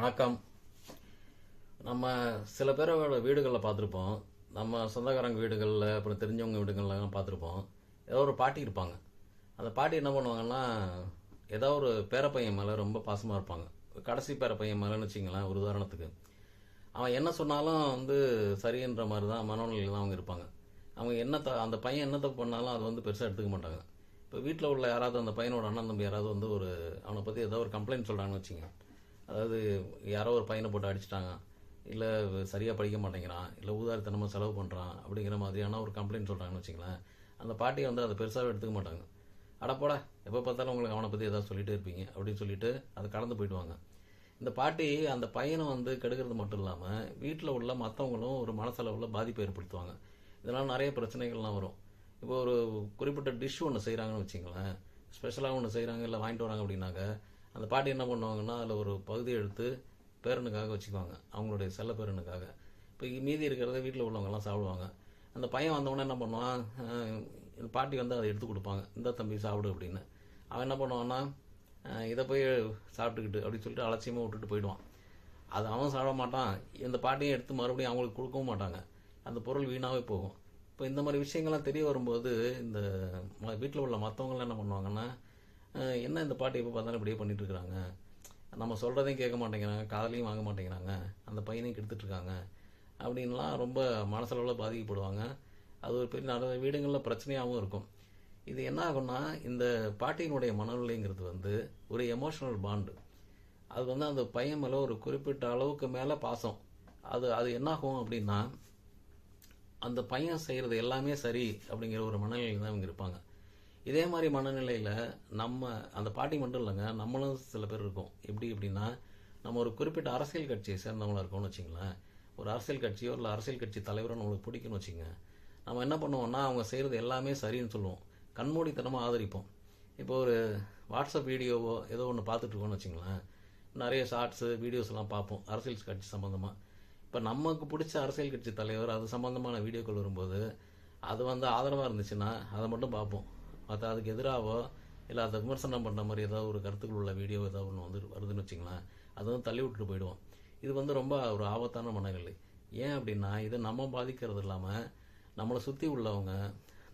வணக்கம். நம்ம சில பேரோட வீடுகளில் பார்த்துருப்போம். நம்ம சொந்தக்காரங்க வீடுகளில் அப்புறம் தெரிஞ்சவங்க வீடுகள்லாம் பார்த்துருப்போம். ஏதோ ஒரு பாட்டி இருப்பாங்க. அந்த பாட்டி என்ன பண்ணுவாங்கன்னா ஏதோ ஒரு பேரப்பையன் மேலே ரொம்ப பாசமாக இருப்பாங்க. கடைசி பேரப்பையன் மேலேன்னு வச்சிங்களேன் ஒரு உதாரணத்துக்கு. அவன் என்ன சொன்னாலும் வந்து சரின்ற மாதிரி தான் மனநிலையில் தான் அவங்க இருப்பாங்க. அவங்க என்ன த அந்த பையன் என்ன தப்பு பண்ணாலும் அதை வந்து பெருசாக எடுத்துக்க மாட்டாங்க. இப்போ வீட்டில் உள்ள யாராவது அந்த பையனோட அண்ணன் தம்பி யாராவது வந்து ஒரு அவனை பற்றி ஏதோ ஒரு கம்ப்ளைண்ட் சொல்கிறாங்கன்னு வச்சுங்க அதாவது யாரோ ஒரு பையனை போட்டு அடிச்சிட்டாங்க. இல்லை சரியாக படிக்க மாட்டேங்கிறான். இல்லை ஊதாரித்தனமாக செலவு பண்ணுறான் அப்படிங்கிற மாதிரியான ஒரு கம்ப்ளைண்ட் சொல்கிறாங்கன்னு வச்சுங்களேன் அந்த பாட்டி வந்து அதை பெருசாகவே எடுத்துக்க மாட்டாங்க. அடப்போட எப்போ பார்த்தாலும் உங்களுக்கு அவனை பற்றி ஏதாவது சொல்லிகிட்டே இருப்பீங்க. அப்படின்னு சொல்லிட்டு அதை கடந்து போயிடுவாங்க. இந்த பாட்டி அந்த பையனை வந்து கெடுக்கிறது மட்டும் இல்லாமல் வீட்டில் உள்ள மற்றவங்களும் ஒரு மனசளவில் பாதிப்பை ஏற்படுத்துவாங்க. இதனால் நிறைய பிரச்சனைகள்லாம் வரும். இப்போ ஒரு குறிப்பிட்ட டிஷ் ஒன்று செய்கிறாங்கன்னு வச்சுங்களேன் ஸ்பெஷலாக ஒன்று செய்கிறாங்க இல்லை வாங்கிட்டு வராங்க அப்படின்னாக்க அந்த பாட்டி என்ன பண்ணுவாங்கன்னா அதில் ஒரு பகுதியை எடுத்து பேரனுக்காக வச்சுக்குவாங்க. அவங்களுடைய செல்ல பேரனுக்காக. இப்போ மீதி இருக்கிறத வீட்டில் உள்ளவங்கெல்லாம் சாப்பிடுவாங்க. அந்த பையன் வந்தவொடனே என்ன பண்ணுவான் இந்த பாட்டி வந்து அதை எடுத்து கொடுப்பாங்க. இந்த தம்பி சாப்பிடு அப்படின்னு. அவன் என்ன பண்ணுவான்னா இதை போய் சாப்பிட்டுக்கிட்டு அப்படின்னு சொல்லிட்டு அலட்சியமாக விட்டுட்டு போயிடுவான். அது அவன் சாப்பிட மாட்டான். இந்த பாட்டியும் எடுத்து மறுபடியும் அவங்களுக்கு கொடுக்கவும் மாட்டாங்க. அந்த பொருள் வீணாகவே போகும். இப்போ இந்த மாதிரி விஷயங்கள்லாம் தெரிய வரும்போது இந்த வீட்டில் உள்ள மற்றவங்களாம் என்ன பண்ணுவாங்கன்னா என்ன இந்த பாட்டு எப்போ பார்த்தாலும் இப்படியே பண்ணிகிட்ருக்குறாங்க நம்ம சொல்கிறதையும் கேட்க மாட்டேங்கிறாங்க காதலையும் வாங்க மாட்டேங்கிறாங்க அந்த பையனையும் கெடுத்துட்ருக்காங்க அப்படின்லாம் ரொம்ப மனசளவில் பாதிக்கப்படுவாங்க. அது ஒரு பெரிய நிறைய வீடுங்களில் பிரச்சனையாகவும் இருக்கும். இது என்ன ஆகும்னா இந்த பாட்டியினுடைய மனநிலைங்கிறது வந்து ஒரு எமோஷனல் பாண்டு அது வந்து அந்த பையன் மேலே ஒரு குறிப்பிட்ட அளவுக்கு மேலே பாசம். அது அது என்னாகும் அப்படின்னா அந்த பையன் செய்கிறது எல்லாமே சரி அப்படிங்கிற ஒரு மனநிலையில் தான் இவங்க இருப்பாங்க. இதே மாதிரி மனநிலையில் நம்ம அந்த பாட்டி மட்டும் இல்லைங்க நம்மளும் சில பேர் இருக்கோம். எப்படி எப்படின்னா நம்ம ஒரு குறிப்பிட்ட அரசியல் கட்சியை சேர்ந்தவங்களாக இருக்கோம்னு வச்சுங்களேன். ஒரு அரசியல் கட்சியோ இல்லை அரசியல் கட்சி தலைவரோ நம்மளுக்கு பிடிக்கும்னு வச்சுங்க. நம்ம என்ன பண்ணுவோம்னா அவங்க செய்கிறது எல்லாமே சரின்னு சொல்லுவோம். கண்மூடித்தனமாக ஆதரிப்போம். இப்போ ஒரு வாட்ஸ்அப் வீடியோவோ ஏதோ ஒன்று பார்த்துட்ருக்கோன்னு வச்சுங்களேன். நிறைய ஷார்ட்ஸு வீடியோஸ்லாம் பார்ப்போம் அரசியல் கட்சி சம்மந்தமாக இப்போ நமக்கு பிடிச்ச அரசியல் கட்சி தலைவர் அது சம்மந்தமான வீடியோக்கள் வரும்போது அது வந்து ஆதரவாக இருந்துச்சுன்னா அதை மட்டும் பார்ப்போம். மற்ற அதுக்கு எதிராகவோ இல்லை அதை விமர்சனம் பண்ணுற மாதிரி ஏதாவது ஒரு கருத்துக்கள் உள்ள வீடியோ ஏதாவது ஒன்று வந்து வருதுன்னு வச்சுங்களேன் அது வந்து தள்ளி விட்டுட்டு போயிடுவோம். இது வந்து ரொம்ப ஒரு ஆபத்தான மனநிலை. ஏன் அப்படின்னா இது நம்ம பாதிக்கிறது இல்லாமல் நம்மளை சுற்றி உள்ளவங்க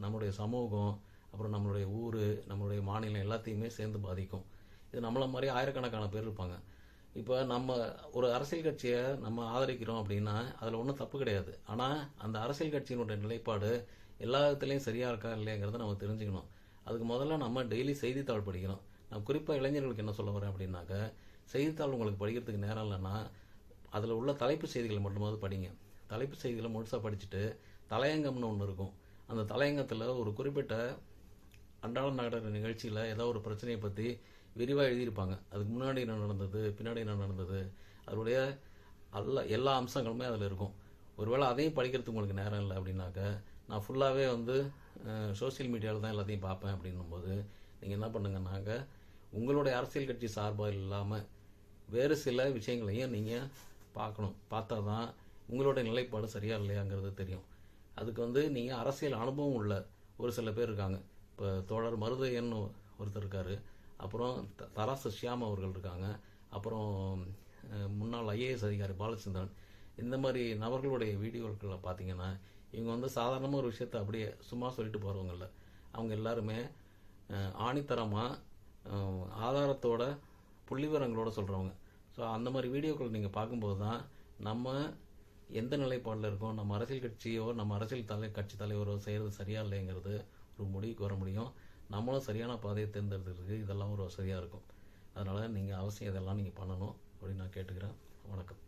நம்மளுடைய சமூகம் அப்புறம் நம்மளுடைய ஊர் நம்மளுடைய மாநிலம் எல்லாத்தையுமே சேர்ந்து பாதிக்கும். இது நம்மளை மாதிரி ஆயிரக்கணக்கான பேர் இருப்பாங்க. இப்போ நம்ம ஒரு அரசியல் கட்சியை நம்ம ஆதரிக்கிறோம் அப்படின்னா அதில் ஒன்றும் தப்பு கிடையாது. ஆனால் அந்த அரசியல் கட்சியினுடைய நிலைப்பாடு எல்லா விதத்துலேயும் சரியாக இருக்கா இல்லைங்கிறத நம்ம தெரிஞ்சுக்கணும். அதுக்கு முதல்ல நம்ம டெய்லி செய்தித்தாள் படிக்கணும். நான் குறிப்பாக இளைஞர்களுக்கு என்ன சொல்ல வரேன் அப்படின்னாக்க செய்தித்தாள் உங்களுக்கு படிக்கிறதுக்கு நேரம் இல்லைன்னா அதில் உள்ள தலைப்பு செய்திகளை மட்டுமாவது படிங்க. தலைப்பு செய்திகளை முழுசாக படிச்சுட்டு தலையங்கம்னு ஒன்று இருக்கும். அந்த தலையங்கத்தில் ஒரு குறிப்பிட்ட அன்றாடம் நடக்கிற நிகழ்ச்சியில் ஏதோ ஒரு பிரச்சனையை பற்றி விரிவாக எழுதியிருப்பாங்க. அதுக்கு முன்னாடி என்ன நடந்தது பின்னாடி என்ன நடந்தது அதனுடைய அல்ல எல்லா அம்சங்களுமே அதில் இருக்கும். ஒருவேளை அதையும் படிக்கிறதுக்கு உங்களுக்கு நேரம் இல்லை அப்படின்னாக்க நான் ஃபுல்லாகவே வந்து சோஷியல் மீடியாவில் தான் எல்லாத்தையும் பார்ப்பேன் அப்படின்னும்போது நீங்கள் என்ன பண்ணுங்கன்னாக்க உங்களுடைய அரசியல் கட்சி சார்பாக இல்லாமல் வேறு சில விஷயங்களையும் நீங்கள் பார்க்கணும். பார்த்தா தான் உங்களோட நிலைப்பாடு சரியா இல்லையாங்கிறது தெரியும். அதுக்கு வந்து நீங்கள் அரசியல் அனுபவம் உள்ள ஒரு சில பேர் இருக்காங்க. இப்போ தோழர் மருதையன் ஒருத்தர் இருக்காரு. அப்புறம் த- தராசு ஷியாம் அவர்கள் இருக்காங்க. அப்புறம் முன்னாள் ஐஏஎஸ் அதிகாரி பாலச்சந்திரன். இந்த மாதிரி நபர்களுடைய வீடியோக்களில் பார்த்தீங்கன்னா இவங்க வந்து சாதாரணமாக ஒரு விஷயத்தை அப்படியே சும்மா சொல்லிட்டு போகிறவங்கள அவங்க எல்லாருமே ஆணித்தரமாக ஆதாரத்தோட புள்ளிவிவரங்களோட சொல்கிறவங்க ஸோ அந்த மாதிரி வீடியோக்கள் நீங்கள் பார்க்கும்போது தான் நம்ம எந்த நிலைப்பாடில் இருக்கோம் நம்ம அரசியல் கட்சியோ நம்ம அரசியல் தலை கட்சி தலைவரோ செய்கிறது சரியா இல்லைங்கிறது ஒரு முடிவுக்கு வர முடியும். நம்மளும் சரியான பாதையை தேர்ந்தெடுக்கிறதுக்கு இதெல்லாம் ஒரு வசதியாக இருக்கும். அதனால் நீங்கள் அவசியம் இதெல்லாம் நீங்கள் பண்ணணும் அப்படின்னு நான் கேட்டுக்கிறேன். வணக்கம்.